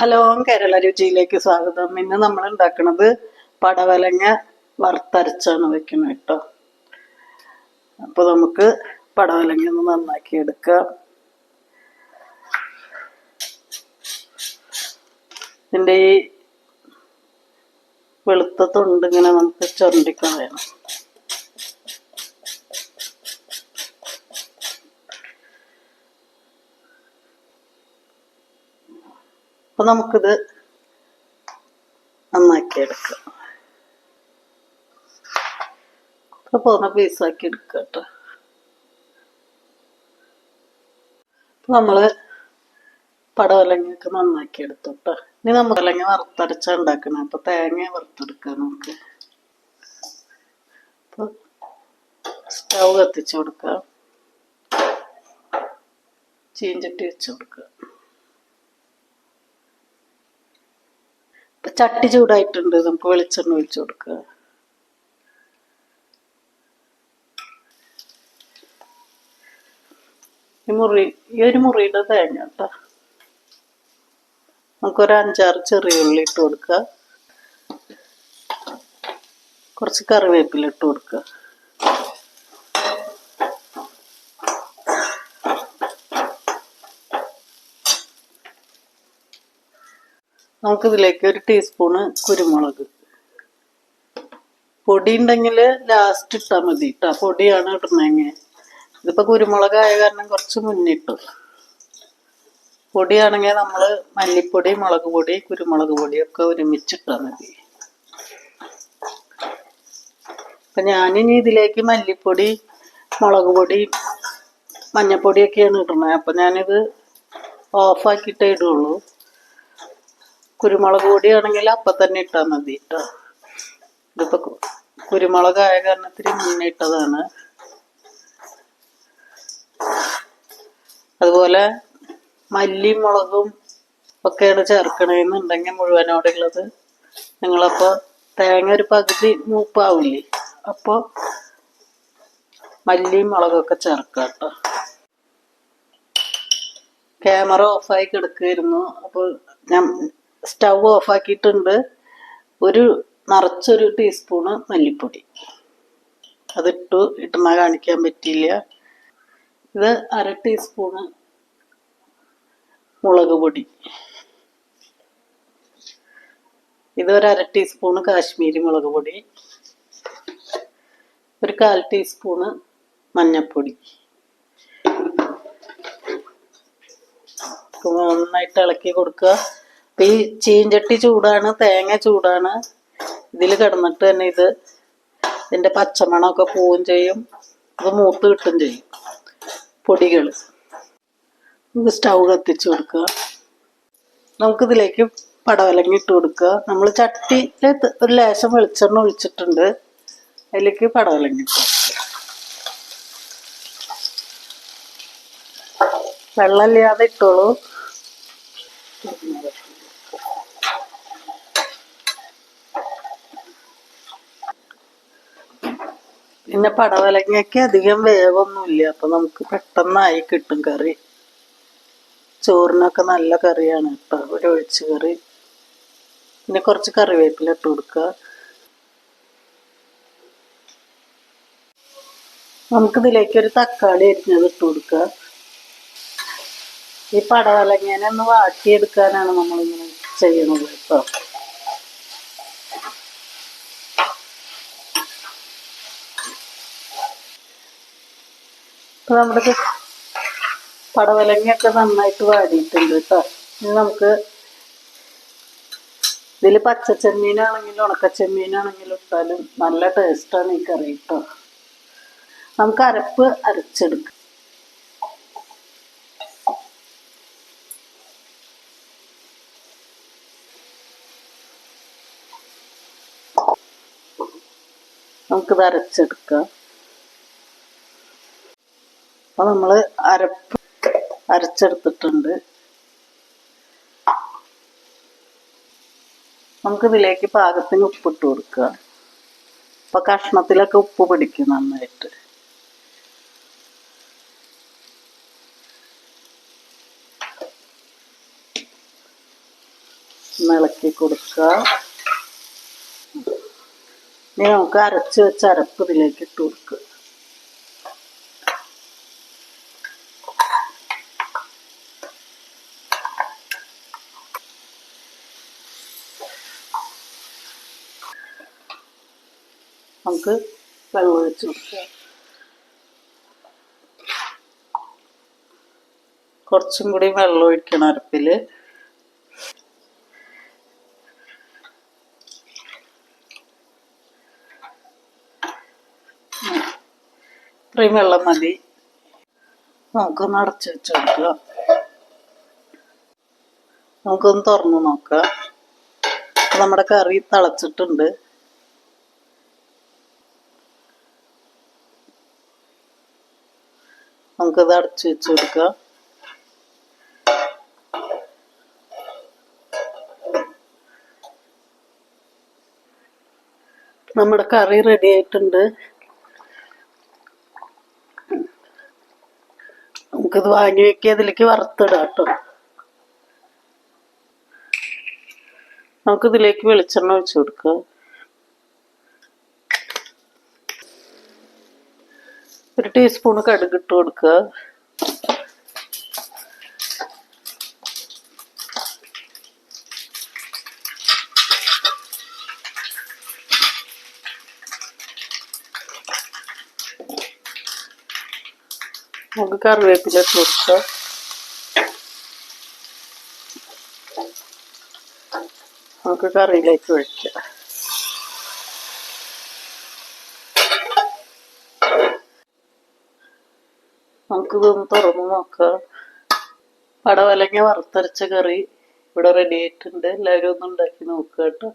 Hello Kerala രുചിയിലേക്ക് സ്വാഗതം. ഇന്ന് നമ്മൾ ഉണ്ടാക്കുന്നത് പടവലങ്ങ വറുത്തരച്ചാണ് വെക്കുന്നത് കേട്ടോ. അപ്പൊ നമുക്ക് പടവലങ്ങ ഒന്ന് നന്നാക്കി എടുക്കാം. ഇതിന്റെ ഈ വെളുത്ത തൊണ്ട് ഇങ്ങനെ നമുക്ക് ചുരണ്ടിക്കാൻ വേണം അപ്പൊ നമുക്കിത് നന്നാക്കി എടുക്കാം ഇപ്പൊ പോന്ന പീസാക്കി എടുക്കുക കേട്ടോ. നമ്മൾ നമ്മൾ പടവലങ്ങയൊക്കെ നന്നാക്കി എടുത്തു കേട്ടോ. ഇനി നമുക്ക് അല്ലെങ്കിൽ വറുത്തരച്ച ഉണ്ടാക്കണം. അപ്പൊ തേങ്ങ വറുത്തെടുക്കാം നമുക്ക്. അപ്പൊ സ്റ്റൗ കത്തിച്ചു കൊടുക്കാം. ചീഞ്ചട്ടി വെച്ചു കൊടുക്കുക ചട്ടി ചൂടായിട്ടുണ്ട്. നമുക്ക് വെളിച്ചെണ്ണ ഒഴിച്ചു കൊടുക്കുക. ഈ മുറി ഈ ഒരു മുറിയുടെ തേങ്ങ കേട്ടോ. നമുക്കൊരു അഞ്ചാറ് ചെറിയ ഉള്ളി ഇട്ട് കൊടുക്കുക. കുറച്ച് കറിവേപ്പില ഇട്ട് കൊടുക്കുക. നമുക്കിതിലേക്ക് ഒരു ടീസ്പൂണ് കുരുമുളക്. പൊടി ഉണ്ടെങ്കിൽ ലാസ്റ്റ് ഇട്ടാൽ മതി ഇട്ടാ പൊടിയാണ് ഇടുന്നെങ്കിൽ ഇതിപ്പോൾ കുരുമുളകായ കാരണം കുറച്ച് മുന്നിട്ടു പൊടിയാണെങ്കിൽ നമ്മൾ മല്ലിപ്പൊടി മുളക് പൊടി കുരുമുളക് പൊടിയൊക്കെ ഒരുമിച്ചിട്ടാൽ മതി. അപ്പം ഞാനിനി ഇതിലേക്ക് മല്ലിപ്പൊടി മുളക് പൊടി മഞ്ഞപ്പൊടിയൊക്കെയാണ് ഇടുന്നത്. അപ്പം ഞാനിത് ഓഫാക്കിയിട്ടേ ഇടുള്ളൂ. കുരുമുളക് പൊടിയാണെങ്കിൽ അപ്പം തന്നെ ഇട്ടാൽ മതി കേട്ടോ ഇതിപ്പോൾ കുരുമുളകായ കാരണത്തിന് മുന്നേ ഇട്ടതാണ്. അതുപോലെ മല്ലി മുളകും ഒക്കെയാണ് ചേർക്കണമെന്നുണ്ടെങ്കിൽ മുഴുവനോടെ ഉള്ളത് നിങ്ങളപ്പോൾ തേങ്ങ ഒരു പകുതി മൂപ്പാവില്ലേ? അപ്പോൾ മല്ലിയും മുളകൊക്കെ ചേർക്കുക കേട്ടോ ക്യാമറ ഓഫായി കിടക്കുമായിരുന്നു അപ്പോൾ ഞാൻ സ്റ്റൗ ഓഫാക്കിയിട്ടുണ്ട് ഒരു നിറച്ചൊരു ടീസ്പൂണ് മല്ലിപ്പൊടി. അതിട്ടു ഇട്ടുന്ന കാണിക്കാൻ പറ്റിയില്ല. ഇത് അര ടീസ്പൂണ് മുളക് പൊടി. ഇത് ഒരു അര ടീസ്പൂണ് കാശ്മീരി മുളക് പൊടി. ഒരു കാൽ ടീസ്പൂണ് മഞ്ഞൾപ്പൊടി നന്നായിട്ട് ഇളക്കി കൊടുക്കുക. ഈ ചീഞ്ചട്ടി ചൂടാണ് തേങ്ങ ചൂടാണ്. ഇതിൽ കിടന്നിട്ട് തന്നെ ഇത് ഇതിന്റെ പച്ചമണമൊക്കെ പോവുകയും ചെയ്യും. ഇത് മൂത്ത് കിട്ടും ചെയ്യും പൊടികൾ നമുക്ക് സ്റ്റൗ കത്തിച്ച് കൊടുക്കുക. നമുക്കിതിലേക്ക് പടവലങ്ങ ഇട്ട് കൊടുക്കുക. നമ്മൾ ചട്ടിയിൽ ഒരു ലേശം വെളിച്ചെണ്ണ ഒഴിച്ചിട്ടുണ്ട്. അതിലേക്ക് പടവലങ്ങ ഇട്ട് വെള്ളമില്ലാതെ ഇട്ടോളൂ. പിന്നെ പടവലങ്ങയ്ക്ക് അധികം വേവൊന്നുമില്ല. അപ്പൊ നമുക്ക് പെട്ടെന്നായി കിട്ടും കറി. ചോറിനൊക്കെ നല്ല കറിയാണ്. കേട്ടോ ഒരു ഒഴിച്ച് കറി. പിന്നെ കുറച്ച് കറിവേപ്പില ഇട്ട് കൊടുക്കുക. നമുക്കിതിലേക്ക് ഒരു തക്കാളി അരിഞ്ഞത് ഇട്ട് കൊടുക്കുക. ഈ പടവലങ്ങനെ ഒന്ന് വാട്ടിയെടുക്കാനാണ് നമ്മളിങ്ങനെ ചെയ്യണത് കേട്ടോ. ഇപ്പൊ നമ്മുടെ പടവലങ്ങയൊക്കെ നന്നായിട്ട് വാടിയിട്ടുണ്ട് കേട്ടോ. ഇനി നമുക്ക് ഇതിൽ പച്ചച്ചെമ്മീനാണെങ്കിലും ഉണക്കച്ചെമ്മീനാണെങ്കിലും ഇട്ടാലും നല്ല ടേസ്റ്റാണ് ഈ കറി കേട്ടോ. നമുക്ക് അരപ്പ് അരച്ചെടുക്കാം. നമുക്കിത് അരച്ചെടുക്കാം. അപ്പൊ നമ്മൾ അരപ്പ് അരച്ചെടുത്തിട്ടുണ്ട്. നമുക്ക് ഇതിലേക്ക് പാകത്തിന് ഉപ്പിട്ട് കൊടുക്കുക. അപ്പൊ കഷ്ണത്തിലൊക്കെ ഉപ്പ് പിടിക്കും നന്നായിട്ട്. ിളക്കി കൊടുക്കുക. ഇനി നമുക്ക് അരച്ച് വെച്ച് അരപ്പ് ഇതിലേക്ക് ഇട്ട് കൊടുക്കുക. നമുക്ക് വെള്ളം ഒഴിച്ച് കൊടുക്കുക കുറച്ചും കൂടി വെള്ളം ഒഴിക്കണം അരപ്പിൽ. ഇത്രയും വെള്ളം മതി. നമുക്കൊന്ന് അടച്ചു വെച്ച് കൊടുക്കുക നമുക്കൊന്ന് തുറന്നു നോക്കാം. നമ്മുടെ കറി തിളച്ചിട്ടുണ്ട്. നമുക്കത് അടച്ചു വെച്ച് കൊടുക്കാം നമ്മുടെ കറി റെഡി ആയിട്ടുണ്ട്. നമുക്കിത് വാങ്ങി വെക്കി അതിലേക്ക് വറുത്തിടാം കേട്ടോ. നമുക്കിതിലേക്ക് വെളിച്ചെണ്ണ ഒഴിച്ചു കൊടുക്കാം. ഒരു ടീസ്പൂൺ കടുക് ഇട്ട് കൊടുക്കുക. നമുക്ക് കറിവേപ്പില ഇട്ട് കൊടുക്കുക നമുക്ക് കറിയിലേക്ക് ഒഴിക്കാം. നമുക്കിതൊന്ന് തുറന്ന് നോക്കാം. പടവലങ്ങ വറുത്തരച്ച കറി ഇവിടെ റെഡി ആയിട്ടുണ്ട്. എല്ലാവരും ഒന്ന് ഉണ്ടാക്കി നോക്കുക കേട്ടോ.